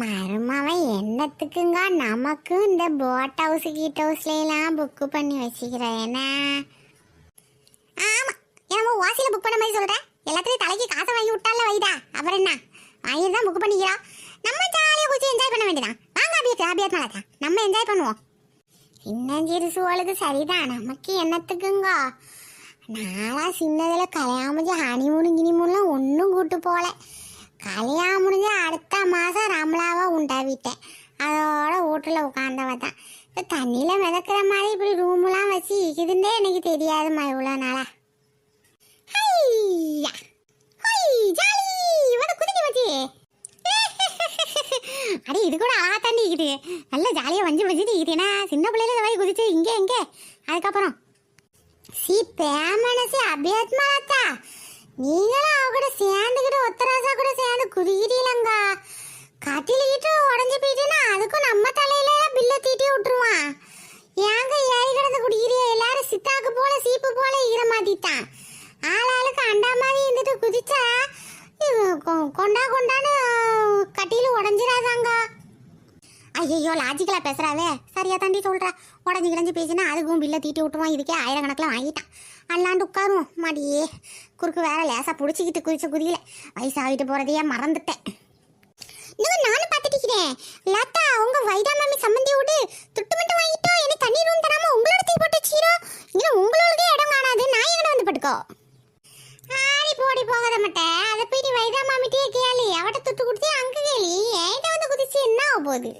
மருமவன் என்னத்துக்குங்க? நமக்கு இந்த போட் ஹவுஸ் கீட் ஹவுஸ்லாம் புக் பண்ணி வச்சுக்கிறேன். என்ன ஆமா என்னமோ வாசியில புக் பண்ண மாதிரி சொல்றேன் எல்லாத்துலயும் தலைக்கு காசை வாங்கி விட்டால வைடா. அப்புறம் என்ன? வாங்கி தான் புக் பண்ணிக்கிறோம் நம்ம ஜாலியாக குச்சி என்ஜாய் பண்ண வேண்டியதான் வாங்க அப்படியே அபியத் மேலதா நம்ம என்ஜாய் பண்ணுவோம். இன்னும் சிறுசுவளுக்கு சரிதான். நமக்கு என்னத்துக்குங்க? நாளா சின்னதில் கல்யாணம் முடிஞ்சு ஹனிமூனு கினிமூன்லாம் ஒன்றும் கூட்டு போகல கல்யாணம் முடிஞ்ச அடுத்த மாதம் ரமலாவை உண்டாவிட்டேன். அதோட வீட்டில் உட்காந்தவ தான். இப்போ தண்ணியில் மிதக்கிற மாதிரி இப்படி ரூம்லாம் வச்சு இருக்குதுன்னே எனக்கு தெரியாதும்மா இவ்வளோ நாளா. ஹையா ஜாலி. அடி இது கூட அழகா தாண்டி இருக்குது. நல்ல ஜாலியாக வஞ்சி வஞ்சிட்டு இருக்குதுன்னா சின்ன பிள்ளையில இந்த மாதிரி குதிச்சு இங்கே இங்கே. அதுக்கப்புறம். சி பேமனசி அபியத்மாலத்தா. நீங்களும் அவ கூட சேர்ந்துக்கிட்டு ஒத்தராசா கூட சேர்ந்து குதிக்கிறீங்களங்க கட்டிலிக்கிட்டு உடஞ்சி போயிட்டுன்னா அதுக்கும் நம்ம தலையில பில்ல தீட்டி விட்டுருவான். ஏங்க ஏறி கிடந்து குடிக்கிறிய? எல்லாரும் சித்தாக்கு போல சீப்பு போல ஈர மாத்திட்டான். ஆளாளுக்கு அண்டா மாதிரி இருந்துட்டு குதிச்சா கொ- கொண்டா கொண்டான்னு கட்டில உடஞ்சிடாதாங்க ஐயோ லாஜிக்கலா பேசுறாவே. சரியா தாண்டி சொல்றா. உடஞ்சி கிடஞ்சி பேசினா அதுக்கும் பில்ல தீட்டி விட்டுருவான். இதுக்கே ஆயிரக்கணக்கில் வாங்கிட்டான். அல்லாண்டு உட்காரும் மாடியே. குறுக்கு வேற லேசா பிடிச்சிக்கிட்டு குதிச்ச குதியில. வயசாகிட்டு போறதையே மறந்துட்டேன். இன்னும் நானும் பார்த்துட்டிக்கிறேன் லதா உங்க வைதா மாமி சம்மந்தி விட்டு துட்டு மட்டும் வாங்கிட்டோ எனக்கு தண்ணி ரூம் தராம உங்களோட தீ போட்டு வச்சுக்கிறோம் இன்னும் உங்களோடதே இடம் காணாது. நான் எங்க வந்து பட்டுக்கோ ஆடி போடி போகாத மாட்டேன் அதை போயிட்டு வைதா மாமிட்டே கேளு. அவட்ட துட்டு கொடுத்து அங்க கேளு என்கிட்ட வந்து குதிச்சு? என்ன ஆக போகுது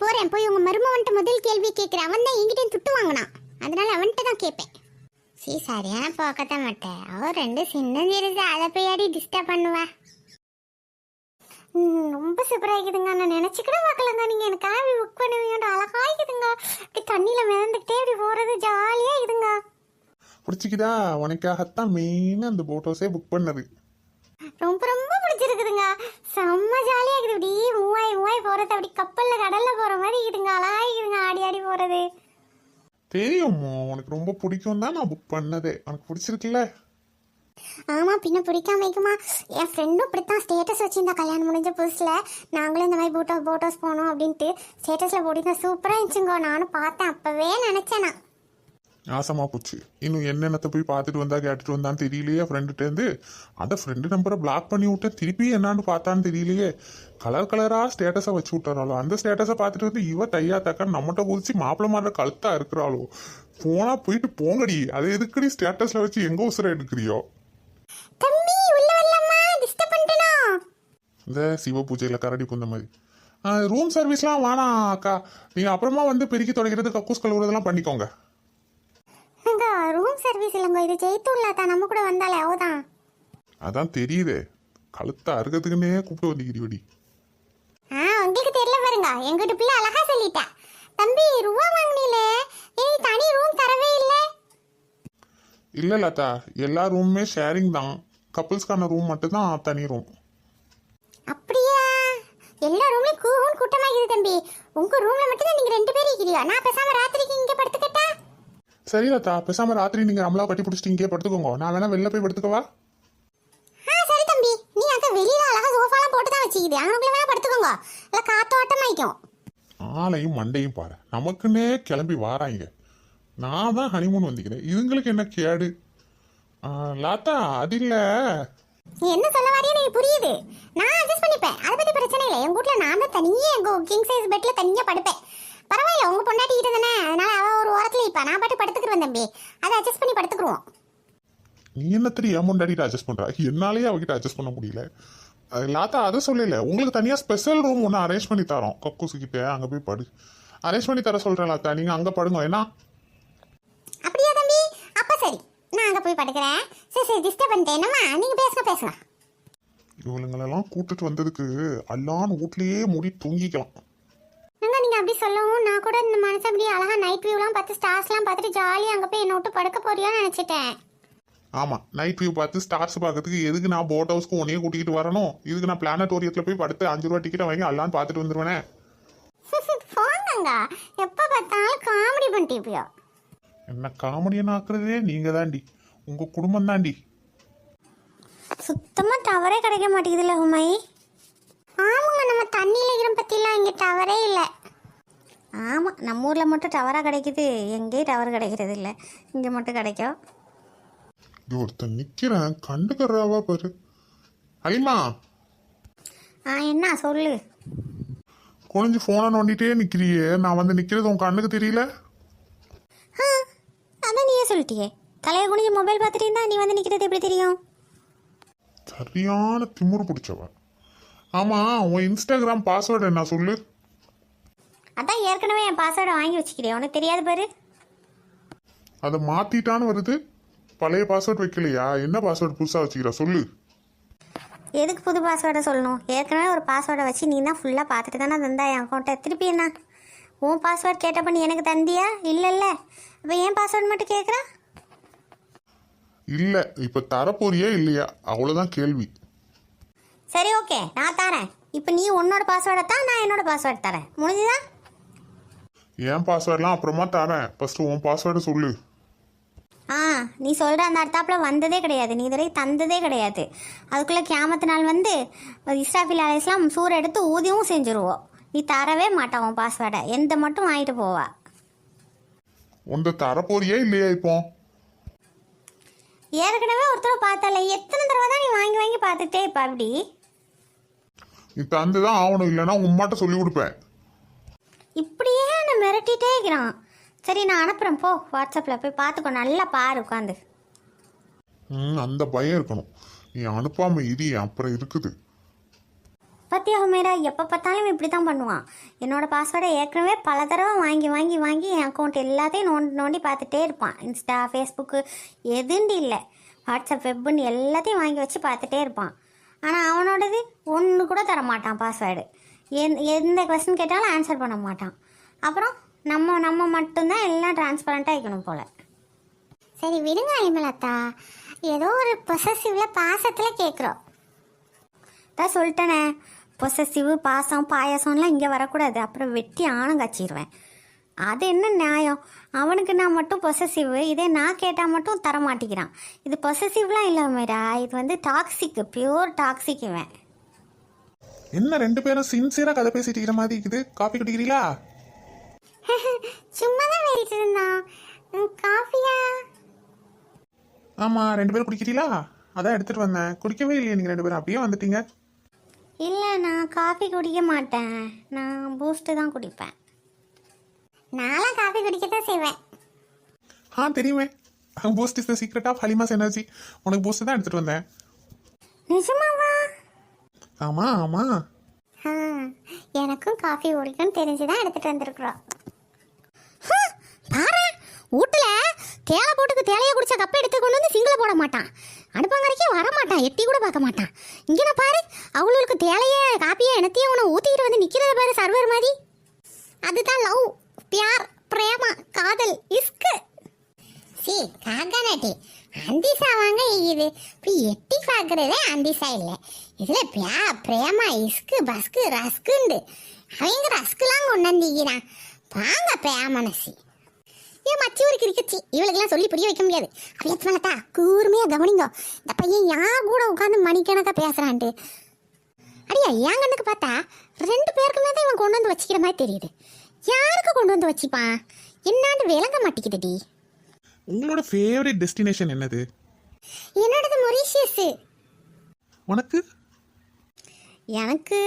போறேன் போய் உங்க மருமவன்ட்ட முதல் கேள்வி கேட்கிறேன் அவன் தான் என்கிட்ட துட்டு வாங்கினான் அதனால அவன்கிட்ட தான் கேட்பேன் சீ சரியான போக்கத்த மாட்டேன் அவ ரெண்டு சின்ன சிறுசு அதை போய் அடி டிஸ்டர்ப் பண்ணுவா. ரொம்ப சூப்பரா இருக்குதுங்க நான் நினைச்சு கூட பார்க்கலங்க. நீங்க எனக்காக புக் பண்ணுவீங்க. அழகா இருக்குதுங்க அப்படி தண்ணியில மிதந்துக்கிட்டே இப்படி போறது ஜாலியா இருக்குதுங்க பிடிச்சிக்குதா? உனக்காகத்தான் மெயினாக அந்த போட் ஹவுஸே புக் பண்ணது. ரொம்ப ரொம்ப பிடிச்சிருக்குதுங்க செம்ம ஜாலியா இருக்குது இப்படி மூவாய் மூவாய் போறது அப்படி கப்பல்ல கடல்ல போற மாதிரி இருக்குதுங்க அழகா இருக்குதுங்க ஆடி ஆடி போறது தெரியுமோ உனக்கு ரொம்ப பிடிக்கும் தான் நான் புக் பண்ணதே. உனக்கு பிடிச்சிருக்குல்ல? ஆமா பின்ன பிடிக்காம இருக்குமா? என் ஃப்ரெண்டும் இப்படித்தான் ஸ்டேட்டஸ் வச்சிருந்தா கல்யாணம் முடிஞ்ச புதுசுல. நாங்களும் இந்த மாதிரி போட்டோ போட்டோஸ் போனோம் அப்படின்ட்டு ஸ்டேட்டஸ்ல போட்டிருந்தா சூப்பரா இருந்துச்சுங்க. நானும் பார்த்தேன். அப்பவே நினைச்சேன் நான். ஆசமா போச்சு. இன்னும் என்னென்னத்தை போய் பார்த்துட்டு வந்தா கேட்டுட்டு வந்தான்னு தெரியலையே ஃப்ரெண்டுட்டேருந்து அந்த ஃப்ரெண்டு நம்பரை பிளாக் பண்ணி விட்டேன். திருப்பி என்னான்னு பார்த்தான்னு தெரியலையே. கலர் கலரா ஸ்டேட்டஸை வச்சு விட்டாராளோ அந்த ஸ்டேட்டஸை பார்த்துட்டு வந்து இவ தையா தக்க நம்மகிட்ட குதிச்சு மாப்பிள்ள மாதிரி கழுத்தா இருக்கிறாளோ? போனா போயிட்டு போங்கடி. அதை எதுக்குடி ஸ்டேட்டஸ்ல வச்சு எங்க உசுர எடுக்கிறியோ? இந்த சிவ பூஜையில் கரடி புந்த மாதிரி. ரூம் சர்வீஸ்லாம் வேணாம் அக்கா. நீங்கள் அப்புறமா வந்து பெருக்கி தொடக்கிறது கக்கூஸ் கழுவுறதெல்லாம் பண்ணிக்கோங்க. ரூம் சர்வீஸ் இல்லைங்க. இது ஜெயித்தூர்ல தான் நம்ம கூட வந்தாலே அவதான் அதான் தெரியுதே. கழுத்தை அறுக்கிறதுக்குன்னே கூப்பிட்டு வந்துக்கிறீடி ஆ உங்களுக்கு தெரியல பாருங்க. எங்கிட்ட பிள்ளை அழகா சொல்லிட்டா. தம்பி ரூபா வாங்கினீல ஏய் தனி ரூம் தரவே இல்லை. இல்லை லதா. எல்லா ரூமுமே ஷேரிங் தான். கப்புள்ஸ்க்கான ரூம் மட்டும்தான் தனி ரூம் அப்படியா? எல்லா ரூம்லயும் கூவும் கூட்டமா இருக்குது தம்பி. உங்க ரூம்ல மட்டும் தான் நீங்க ரெண்டு பேரும் இருக்கிறியா நான் பேசாம ராத்திரிக்கு இங்க படுத்துக்கட்டா? சரி லதா பேசாம ராத்திரி நீங்கள் அமலா கட்டி பிடிச்சிட்டு இங்கே படுத்துக்கோங்க. நான் வேணா வெளில போய் படுத்துக்கவா ஆ சரி தம்பி. நீ அங்க வெளியில அழகா சோஃபாலாம் போட்டு தான் வச்சிக்குது. அங்கனுக்குள்ள வேணா படுத்துக்கோங்க. இல்ல காத்தோட்டம் ஆயிக்கும் ஆளையும் மண்டையும் பாரு. நமக்குன்னே கிளம்பி வாராங்க. நான் தான் ஹனிமூன் வந்திக்கிறேன் இதுங்களுக்கு என்ன கேடு? ஆ, லதா அது இல்லை. நீ என்ன சொல்ல வரையும் எனக்கு புரியுது. நான் அட்ஜஸ்ட் பண்ணிப்பேன். அதை பத்தி பிரச்சனை இல்லை. எங்க வீட்ல நான் தான் தனியே கிங் சைஸ் பெட்ல தனியா படுப்பேன். பரவாயில்ல உங்க பொண்டாட்டி கிட்ட தானே. அதனால அவ ஒரு ஓரத்துல இப்ப நான் பாட்டு படுத்துக்கிறேன் தம்பி. அதை அட்ஜஸ்ட் பண்ணி படுத்துக்குருவோம். நீ என்ன தெரியும் என் முண்டாடிட்டு அட்ஜஸ்ட் பண்றா? என்னாலேயே அவகிட்ட அட்ஜஸ்ட் பண்ண முடியல. லாத்தா அதை சொல்லல. உங்களுக்கு தனியா ஸ்பெஷல் ரூம் ஒன்று அரேஞ்ச் பண்ணி தரோம். கக்கூசு கிட்ட அங்க போய் படு. அரேஞ்ச் பண்ணி தர சொல்றேன் லாத்தா. நீங்க அங்க படுங்க. ஏன்னா? அப்படியா தம்பி? அப்ப சரி. நான் அங்க போய் படுக்கிறேன். சரி சரி டிஸ்டர்ப் பண்ணிட்டேன். என்னம்மா? நீங்க பேசுங்க பேசுங்க. இவளுங்களெல்லாம் கூட்டிட்டு வந்ததுக்கு அல்லான்னு வீட்லயே மூடி தூங்கிக்கலாம். நாங்க நீங்க அப்படி சொல்லவும் நான் கூட இந்த மனசு அப்படியே அழகா நைட் வியூலாம் பார்த்து ஸ்டார்ஸ்லாம் பார்த்துட்டு ஜாலியா அங்க போய் என்ன விட்டு படுக்க போறியோன்னு நினைச்சிட்டேன். ஆமா நைட் வியூ பார்த்து ஸ்டார்ஸ் பார்க்கறதுக்கு எதுக்கு நான் போட் ஹவுஸ்க்கு உன்னையே கூட்டிகிட்டு வரணும்? இதுக்கு நான் பிளானட்டோரியத்தில் போய் படுத்து அஞ்சு ரூபா டிக்கெட்டை வாங்கி அல்லான்னு பார்த்துட்டு வந்துருவேனே. போங்கங்க. எப்ப பார்த்தாலும் காமெடி பண்ணிட்டு என்ன காமெடியன் ஆக்குறதே நீங்க தாண்டி. உங்க குடும்பம் தாண்டி. சுத்தமாக டவரே கிடைக்க மாட்டேங்குதுல்ல உமை. ஆமாங்க நம்ம தண்ணியில் இருக்கிற பற்றிலாம் இங்கே டவரே இல்லை. ஆமாம் நம்ம ஊரில் மட்டும் டவராக கிடைக்குது. எங்கேயும் டவர் கிடைக்கிறது இல்லை. இங்கே மட்டும் கிடைக்கும். இது ஒருத்தன் நிக்கிறேன். கண்டுக்கறாவா பாரு. அலிமா ஆ என்ன சொல்லு. குனிஞ்சு போனை நோண்டிட்டே நிக்கிறியே. நான் வந்து நிக்கிறது உன் கண்ணுக்கு தெரியல. ஆ அதான் நீயே சொல்லிட்டியே. தலையை குனிஞ்சு மொபைல் பார்த்துட்டு இருந்தா நீ வந்து நிற்கிறது எப்படி தெரியும்? சரியான திமிரு பிடிச்சவ ஆமா உன் இன்ஸ்டாகிராம் பாஸ்வேர்டு என்ன சொல்லு? அதான் ஏற்கனவே என் பாஸ்வேர்டை வாங்கி வச்சுக்கிறேன். உனக்கு தெரியாது பாரு. அதை மாத்திட்டான்னு வருது. பழைய பாஸ்வேர்ட் வைக்கலையா? என்ன பாஸ்வேர்டு புதுசா வச்சுக்கிற? சொல்லு. எதுக்கு புது பாஸ்வேர்டை சொல்லணும்? ஏற்கனவே ஒரு பாஸ்வேர்டை வச்சு நீ தான் ஃபுல்லாக பார்த்துட்டு தானே தந்தா என் அக்கௌண்ட்டை திருப்பி என்ன? உன் பாஸ்வேர்ட் கேட்டப்ப நீ எனக்கு தந்தியா? இல்லைல்ல. இப்போ ஏன் பாஸ்வேர்டு மட்டும் கேட்குறா இல்ல இப்ப தரப்போறியா இல்லையா? அவ்வளவுதான் கேள்வி. சரி ஓகே நான் தரேன். இப்போ நீ உன்னோட பாஸ்வேர்டை தான் நான் என்னோட பாஸ்வேர்டு தரேன். முடிஞ்சுதா? என் பாஸ்வேர்ட்லாம் அப்புறமா தரேன். ஃபர்ஸ்ட் உன் பாஸ்வேர்டு சொல்லு. ஆ நீ சொல்கிற அந்த அர்த்தாப்பில் வந்ததே கிடையாது. நீ இதுவரை தந்ததே கிடையாது. அதுக்குள்ளே கியாமத்து நாள் வந்து இஸ்ராஃபில் அலைஸ்லாம் சூறு எடுத்து ஊதியவும் செஞ்சுருவோம் நீ தரவே மாட்டான் உன் பாஸ்வேர்டை எந்த மட்டும் வாங்கிட்டு போவா. உந்த தரப்போறியா இல்லையா இப்போ? ஏற்கனவே ஒருத்தர் பார்த்தால எத்தனை தடவை தான் நீ வாங்கி வாங்கி பார்த்துட்டே இப்போ அப்படி நீ தந்துதான் ஆகணும் இல்லைன்னா உம்மாட்ட சொல்லி கொடுப்பேன். இப்படியே நான் மிரட்டிகிட்டே இருக்கிறான். சரி நான் அனுப்புகிறேன் போ வாட்ஸ்அப்பில் போய் பார்த்துக்கோ. நல்லா பாரு உட்காந்து ம் அந்த பயம் இருக்கணும். நீ அனுப்பாம இரு அப்புறம் இருக்குது. பத்தியா ஹுமேரா? எப்போ பார்த்தாலும் இப்படி தான் பண்ணுவான். என்னோட பாஸ்வேர்டை ஏற்கனவே பல தடவை வாங்கி வாங்கி வாங்கி என் அக்கௌண்ட் எல்லாத்தையும் நோண்டி நோண்டி பார்த்துட்டே இருப்பான். இன்ஸ்டா ஃபேஸ்புக்கு எதுண்டு இல்லை. வாட்ஸ்அப் வெப்புன்னு எல்லாத்தையும் வாங்கி வச்சு பார்த்துட்டே இருப்பான். ஆனால் அவனோடது ஒன்று கூட தர மாட்டான் பாஸ்வேர்டு எந் எந்த கொஸ்டின் கேட்டாலும் ஆன்சர் பண்ண மாட்டான். அப்புறம் நம்ம நம்ம மட்டும்தான் எல்லாம் டிரான்ஸ்பரண்ட்டாக இருக்கணும் போல். சரி விடுங்க அலிமலத்தா ஏதோ ஒரு பொசசிவில் பாசத்தில் கேட்குறோம் தான் சொல்லிட்டேனே. பொசசிவ் பாசம் பாயாசம்லாம் இங்கே வரக்கூடாது. அப்புறம் வெட்டி ஆணம் காய்ச்சிடுவேன் அது என்ன நியாயம்? அவனுக்கு நான் மட்டும் பொசசிவ் இதே நான் கேட்டால் மட்டும் தர மாட்டேங்கிறான் இது பொசசிவ்லாம் இல்லை மேரா இது வந்து டாக்ஸிக் பியூர் டாக்ஸிக் இவன். என்ன ரெண்டு பேரும் சின்சியரா கதை பேசிட்டு இருக்கிற மாதிரி இருக்குது? காப்பி குடிக்கிறீங்களா? சும்மா தான் வேறிட்டு இருந்தான் காஃபியா? ஆமா ரெண்டு பேரும் குடிக்கிறீங்களா? அதான் எடுத்துட்டு வந்தேன். குடிக்கவே இல்லையே நீங்க ரெண்டு பேரும். அப்படியே வந்துட்டீங்க. இல்லை நான் காஃபி குடிக்க மாட்டேன். நான் பூஸ்ட்டு தான் குடிப்பேன். நானும் காஃபி குடிக்க தான் செய்வேன். ஆ தெரியுமே. Boost is the secret of Halima's energy உனக்கு பூஸ்ட் தான் எடுத்துட்டு வந்தேன். நிஜமாவா? ஆமா ஆமா. எனக்கும் காஃபி பிடிக்கும்னு தெரிஞ்சு தான் எடுத்துட்டு வந்திருக்கிறோம். பாரு வீட்டுல தேலை போட்டுக்கு தேலையை குடிச்ச கப்பை எடுத்து கொண்டு வந்து சிங்கிள போட மாட்டான். அடுப்பங்கரைக்கே வர மாட்டான் எட்டி கூட பார்க்க மாட்டான். இங்கே பாரு அவளுக்கு தேலைய காப்பியை எனத்தையும் உன ஊத்திக்கிட்டு வந்து நிக்கிறத பாரு சர்வர் மாதிரி. அதுதான் லவ் பியார் பிரேமா காதல் இஸ்கு சி காக்கானாட்டி அந்திசா வாங்க இது இப்போ எட்டி பார்க்குறதே அந்திசா இல்லை. இதில் பியா பிரேமா இஸ்கு பஸ்கு ரஸ்குண்டு அவங்க ரஸ்குலாம் கொண்டு வந்திக்கிறான் வாங்க பிரேமனசி ஏன் மச்சி ஒரு கிரிக்கச்சி இவளுக்கெல்லாம் சொல்லி புரிய வைக்க முடியாது. அப்படியே மேலத்தா? கூர்மையாக கவனிங்க. இந்த பையன் யார் கூட உட்காந்து மணிக்கணக்காக பேசுகிறான்ட்டு அடியா என் கண்ணுக்கு பார்த்தா ரெண்டு பேருக்குமே தான் இவன் கொண்டு வந்து வச்சுக்கிற மாதிரி தெரியுது. யாருக்கு கொண்டு வந்து வச்சுப்பான் என்னான்னு விளங்க மாட்டேங்குதுடி. உங்களோட ஃபேவரட் டெஸ்டினேஷன் என்னது? என்னோடது மொரீஷியஸ். உனக்கு? எனக்கு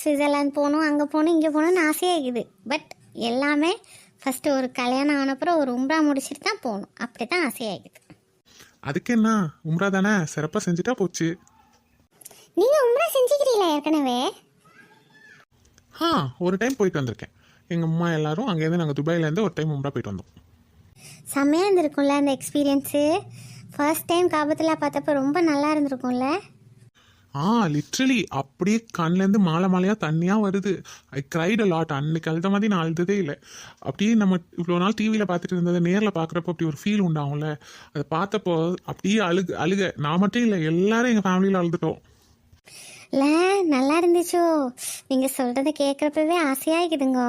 சுவிட்சர்லாந்து போகணும் அங்கே போகணும் இங்கே போகணும்னு ஆசையாக இருக்குது பட் எல்லாமே ஃபஸ்ட்டு ஒரு கல்யாணம் ஆனப்புறம் ஒரு உம்ரா முடிச்சுட்டு தான் போகணும். அப்படி தான் ஆசையாக இருக்குது அதுக்கு என்ன உம்ரா தானே? சிறப்பாக செஞ்சுட்டா போச்சு. நீங்கள் உம்ரா செஞ்சுக்கிறீங்களா ஏற்கனவே? ஆ ஒரு டைம் போயிட்டு வந்திருக்கேன். எங்கள் அம்மா எல்லாரும் அங்கேருந்து நாங்கள் துபாயிலேருந்து ஒரு டைம் உம்ரா போயிட்டு வந்தோம். செம்மையாக இருந்திருக்கும்ல அந்த எக்ஸ்பீரியன்ஸு ஃபர்ஸ்ட் டைம் காபத்தில் பார்த்தப்ப ரொம்ப நல்லா இருந்திருக்கும்ல? ஆ லிட்ரலி அப்படியே கண்லேருந்து மாலை மாலையாக தண்ணியாக வருது. ஐ கிரைட் லாட் அன்னைக்கு அழுத மாதிரி நான் அழுததே இல்லை. அப்படியே நம்ம இவ்வளோ நாள் டிவியில் பார்த்துட்டு இருந்ததை நேரில் பார்க்குறப்போ அப்படி ஒரு ஃபீல் உண்டாகும்ல. அதை பார்த்தப்போ அப்படியே அழுகு அழுக. நான் மட்டும் இல்லை எல்லாரும் எங்கள் ஃபேமிலியில் அழுதுட்டோம். இல்லை நல்லா இருந்துச்சோ? நீங்கள் சொல்கிறத கேட்குறப்பவே ஆசையாக இருக்குதுங்கோ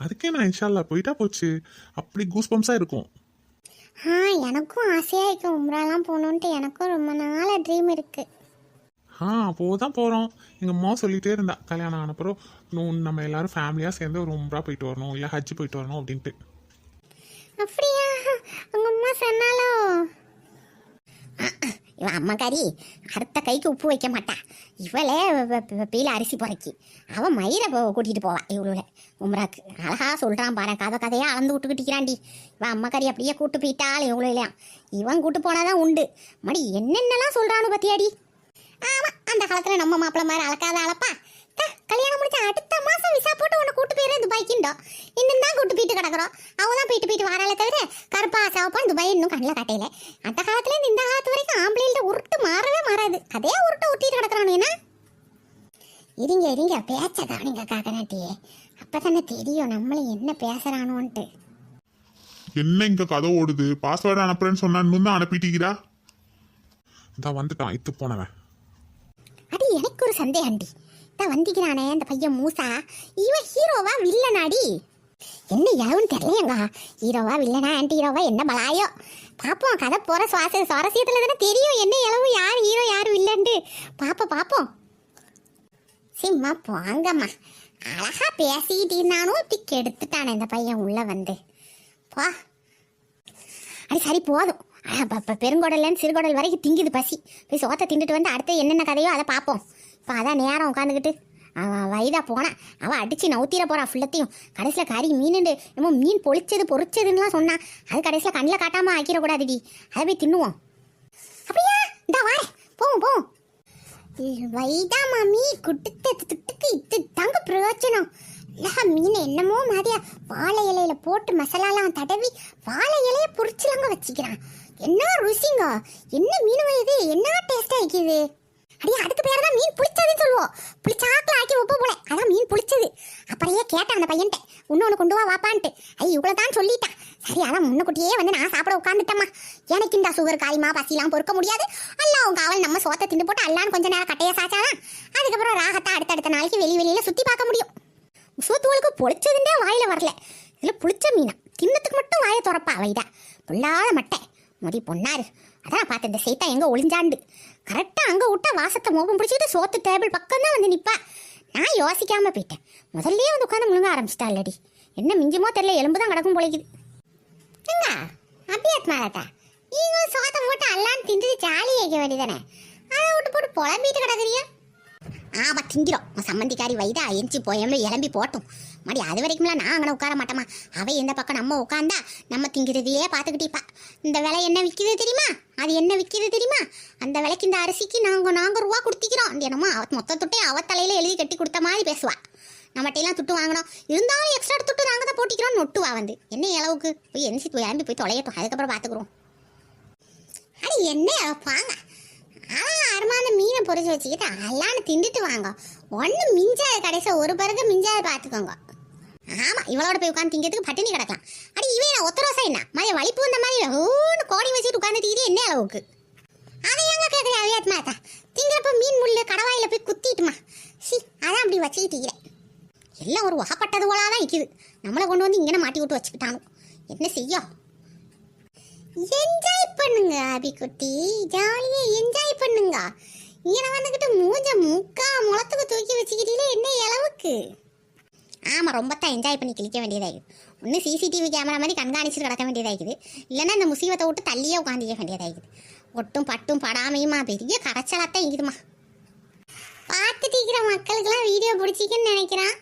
அதுக்கே நான் இன்ஷால்லா போயிட்டா போச்சு. அப்படி கூஸ் பம்ஸாக இருக்கும். ஆ எனக்கும் ஆசையாக இருக்கு. உம்ராலாம் போகணுன்ட்டு எனக்கும் ரொம்ப நாளாக ட்ரீம் இருக்குது ஆ போதான் போகிறோம் எங்கள் அம்மா சொல்லிட்டே இருந்தா. கல்யாணம் ஆனப்புறம் இன்னும் நம்ம எல்லாரும் ஃபேமிலியாக சேர்ந்து ஒரு உம்ரா போயிட்டு வரணும். இல்லை ஹஜ் போயிட்டு வரணும் அப்படின்ட்டு. அப்படியா? உங்க அம்மா சொன்னாலோ? இவன் அம்மாக்காரி அடுத்த கைக்கு உப்பு வைக்க மாட்டா. இவளே பீல அரிசி புறக்கி அவன் மயிரை போ- போவான் போவா உம்ராக்கு. அழகா சொல்கிறான் பாரு கதை கதையாக அளந்து விட்டுக்கிட்டிக்கிறாண்டி இவன் அம்மாக்காரி அப்படியே கூட்டு போயிட்டாள் இவ்வளோ இல்லையா இவன் கூட்டு போனாதான் உண்டு. மடி என்னென்னலாம் சொல்கிறான்னு பத்தியாடி? ஆமா அந்த காலத்தில் நம்ம மாப்பிள்ள மாதிரி அளக்காத அளப்பா கல்யாணம் முடிச்ச அடுத்த மாசம் விசா போட்டு உன்னை கூட்டு போயிரு துபாய்க்குண்டோ இன்னும் தான் கூட்டு போயிட்டு கிடக்குறோம். அவன் தான் போயிட்டு போயிட்டு வரால தவிர கருப்பா சவப்பா துபாய் இன்னும் கண்ணில் காட்டையில அந்த காலத்துல இந்த காலத்து வரைக்கும் ஆம்பளையில உருட்டு மாறவே மாறாது. அதே உருட்டை உருட்டிட்டு கிடக்குறான் என்ன? இருங்க இருங்க பேச்ச கவனிங்க காக்கனாட்டியே அப்பதானே தெரியும் நம்மள என்ன பேசுறானோன்ட்டு. என்ன இங்கே கதை ஓடுது? பாஸ்வேர்டு அனுப்புறேன்னு சொன்னா இன்னும் தான் அனுப்பிட்டீங்களா? இதான் வந்துட்டான் இத்து போனவன். அது எனக்கு ஒரு சந்தேகம்டி தான் வந்திக்கிறானே அந்த பையன் மூசா. இவன் ஹீரோவா வில்லனாடி? என்ன யாவும் தெரியலையங்கா. ஹீரோவா வில்லனா ஆன்டி ஹீரோவா என்ன பலாயோ? பாப்போம் கதை போகிற சுவாச சுவாரஸ்யத்தில் தானே தெரியும் என்ன இளவு யார் ஹீரோ யார் வில்லன்ட்டு. பாப்போம் பாப்போம். சிம்மா போங்கம்மா. அழகா பேசிக்கிட்டு இருந்தானும் இப்படி கெடுத்துட்டானே இந்த பையன் உள்ளே வந்து. போ. அது சரி போதும். ஆ, ப- ப- வரைக்கும் திங்குது பசி. போய் சோத்தை திண்டுட்டு வந்து அடுத்து என்னென்ன கதையோ அதை பார்ப்போம் இப்போ அதான் நேரம் உட்காந்துக்கிட்டு அவன் வயதா போனான் அவன் அடித்து நவுத்திர போகிறான் ஃபுல்லத்தையும் கடைசியில் கறி மீனுண்டு. என்னமோ மீன் பொழிச்சது பொரிச்சதுன்னுலாம் சொன்னான் அது கடைசியில் கண்ணில் காட்டாமல் ஆக்கிடக்கூடாதுடி. அதை போய் தின்னுவோம். அப்படியா? இந்த வாரேன் போவோம் போவோம். வைதா மாமி குடுத்த துட்டுக்கு இது தாங்க பிரயோஜனம். இல்ல மீன் என்னமோ மாதிரியா வாழை இலையில போட்டு மசாலாலாம் தடவி வாழை இலையை பொரிச்சுலாங்க வச்சுக்கிறான். என்ன ருசிங்க? என்ன மீன் இது என்ன டேஸ்ட்டாக இருக்குது? அடியே அதுக்கு பேர் தான் மீன் புளிச்சதுன்னு சொல்லுவோம். புளிச்சாக்கில் ஆக்கி உப்பு போல. அதான் மீன் புளிச்சது. அப்படியே கேட்டேன் அந்த பையன்ட்ட. இன்னொன்று கொண்டு வா வாப்பான்ட்டு. ஐ இவ்வளோ தான் சொல்லிட்டான். சரி அதான் முன்னக்குட்டியே வந்து நான் சாப்பிட உட்காந்துட்டம்மா எனக்கு இந்த சுகர் காய்மா பசிலாம் பொறுக்க முடியாது. அல்லா உங்க அவள் நம்ம சோத்தை திண்டு போட்டு அல்லான்னு கொஞ்ச நேரம் கட்டையை சாச்சாதான். அதுக்கப்புறம் ராகத்தை அடுத்தடுத்த நாளைக்கு வெளி வெளியில் சுத்தி பார்க்க முடியும். சோத்துவளுக்கு பொளிச்சதுண்டே வாயில வரல. இதில் புளிச்ச மீனா. தின்னத்துக்கு மட்டும் வாயை துறப்பா வைடா புல்லாத மட்டை. முடி பொண்ணாரு அதான் பார்த்தேன் இந்த சைத்தா எங்க ஒளிஞ்சாண்டு. கரெக்டாக அங்கே விட்டா வாசத்தை மோபம் பிடிச்சிட்டு சோத்து டேபிள் பக்கம் தான் வந்து நிற்பா நான் யோசிக்காமல் போயிட்டேன். முதல்லையே வந்து உட்காந்து முழுங்க ஆரம்பிச்சிட்டா இல்லடி. என்ன மிஞ்சுமோ தெரியல எலும்பு தான் கிடக்கும் பொழைக்குது எங்க அபியாத் மாலாட்டா நீங்க சோத்தை போட்டு அல்லான்னு தின்ட்டு ஜாலி வைக்க வேண்டியதானே அதை விட்டு போட்டு புலம்பிட்டு கிடக்குறியா? ஆமா திங்கிறோம். சம்மந்திக்காரி வைதா எஞ்சி போயாமல் இளம்பி போட்டோம். மடி அது வரைக்கும்லாம் நான் அங்கே உட்கார மாட்டோமா அவ இந்த பக்கம் நம்ம உட்காந்தா நம்ம திங்கிறதையே பார்த்துக்கிட்டிப்பா இந்த விலை என்ன விற்கிது தெரியுமா? அது என்ன விற்கிது தெரியுமா? அந்த விலைக்கு இந்த அரிசிக்கு நாங்கள் நாங்கள் ரூபா கொடுத்திக்கிறோம். என்னமோ அவ மொத்த துட்டே அவ தலையில் எழுதி கட்டி கொடுத்த மாதிரி பேசுவா. நம்மகிட்டலாம் துட்டு வாங்கணும். இருந்தாலும் எக்ஸ்ட்ரா துட்டு நாங்கள் தான் போட்டிக்கிறோம் நொட்டுவா வந்து. என்ன அளவுக்கு? போய் எந்திரிச்சு போய் இறந்து போய் தொலையட்டும். அதுக்கப்புறம் பார்த்துக்குறோம் அடி என்ன வாங்க ஆனால் அருமான மீனை பொறிச்சு வச்சுக்கிட்டு அல்லான்னு திண்டுட்டு வாங்க. ஒன்றும் மிஞ்சாது கடைசியில் ஒரு பிறகு மிஞ்சாது பார்த்துக்கோங்க. ஆமாம் இவளோட போய் உட்காந்து திங்கிறதுக்கு பட்டினி கிடக்கலாம். அடி இவன் நான் ஒத்தரோசா என்ன? மாதிரி வலிப்பு வந்த மாதிரி ஓன்னு கோடி வச்சுட்டு உட்காந்து என்ன அளவுக்கு? அதை எங்க கேட்குறேன் அவியாத் மாத்தா திங்கிறப்ப மீன் முள்ளு கடவாயில போய் குத்திட்டுமா? சி அதான் அப்படி வச்சுக்கிட்டு இருக்கிறேன். எல்லாம் ஒரு உகப்பட்டது போல தான் நிற்கிது நம்மளை கொண்டு வந்து இங்கே மாட்டி விட்டு வச்சுக்கிட்டானோ என்ன செய்யும்? என்ஜாய் பண்ணுங்க அடிக்குத்தி ஜாலியாக என்ஜாய் பண்ணுங்க. இங்கே வந்துக்கிட்டு மூஞ்ச முக்கா முளத்துக்கு தூக்கி வச்சுக்கிட்டீங்களே என்ன அளவுக்கு? ஆமாம் ரொம்ப தான் என்ஜாய் பண்ணி கிழிக்க வேண்டியதாகுது ஒன்று சிசிடிவி கேமரா மாதிரி கண்காணிச்சுட்டு கிடக்க வேண்டியதாகுது இல்லைன்னா இந்த முசீவத்தை விட்டு தள்ளியே உட்காந்துக்க வேண்டியதாகுது ஒட்டும் பட்டும் படாமையுமா பெரிய கரைச்சலாத்தான் இருக்குதுமா பார்த்துட்டு இருக்கிற மக்களுக்கெல்லாம் வீடியோ பிடிச்சிக்குன்னு நினைக்கிறேன்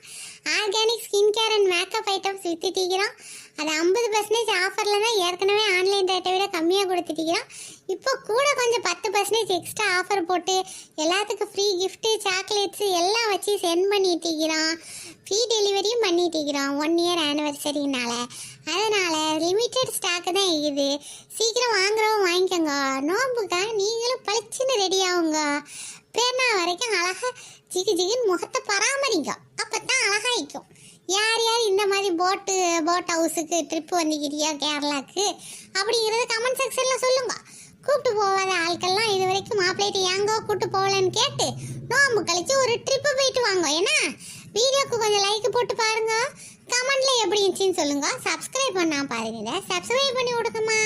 organic skin care and makeup items வித்துட்டு இருக்கிறோம் அது ஐம்பது பர்சன்டேஜ் ஆஃபரில் தான் ஏற்கனவே ஆன்லைன் ரேட்டை விட கம்மியாக கொடுத்துட்டிக்கிறோம் இப்போ கூட கொஞ்சம் பத்து பர்சன்டேஜ் எக்ஸ்ட்ரா ஆஃபர் போட்டு எல்லாத்துக்கும் ஃப்ரீ கிஃப்ட்டு சாக்லேட்ஸு எல்லாம் வச்சு சென்ட் பண்ணிட்டிருக்கிறோம் ஃப்ரீ டெலிவரியும் பண்ணிட்டிருக்கிறோம் ஒன் இயர் ஆனிவர்சரினால அதனால் லிமிட்டட் ஸ்டாக்கு தான் இருக்குது. சீக்கிரம் வாங்குறவங்க வாங்கிக்கோங்க. நோம்புக்காக நீங்களும் பளிச்சுன்னு ரெடி ஆகுங்க. பேர்னா வரைக்கும் அழகாக ஜிகு ஜிகின் முகத்தை பராமரிங்க. அப்பதான் அழகா இருக்கும் யார் யார் இந்த மாதிரி போட்டு போட் ஹவுஸுக்கு ட்ரிப் வந்துக்கிறியா கேரளாக்கு? அப்படிங்கிறத கமெண்ட் செக்ஷனில் சொல்லுங்கள் கூப்பிட்டு போகாத ஆட்கள்லாம் இது வரைக்கும் மாப்பிள்ளைட்டு ஏங்கோ கூப்பிட்டு போகலன்னு கேட்டு நோம்பு கழிச்சு ஒரு ட்ரிப்பு போயிட்டு வாங்க. ஏன்னா வீடியோக்கு கொஞ்சம் லைக் போட்டு பாருங்க. கமெண்ட்ல எப்படி இருந்துச்சுன்னு சொல்லுங்க. சப்ஸ்கிரைப் பண்ணா பாருங்க. சப்ஸ்கிரைப் பண்ணி விடுங்கம்மா.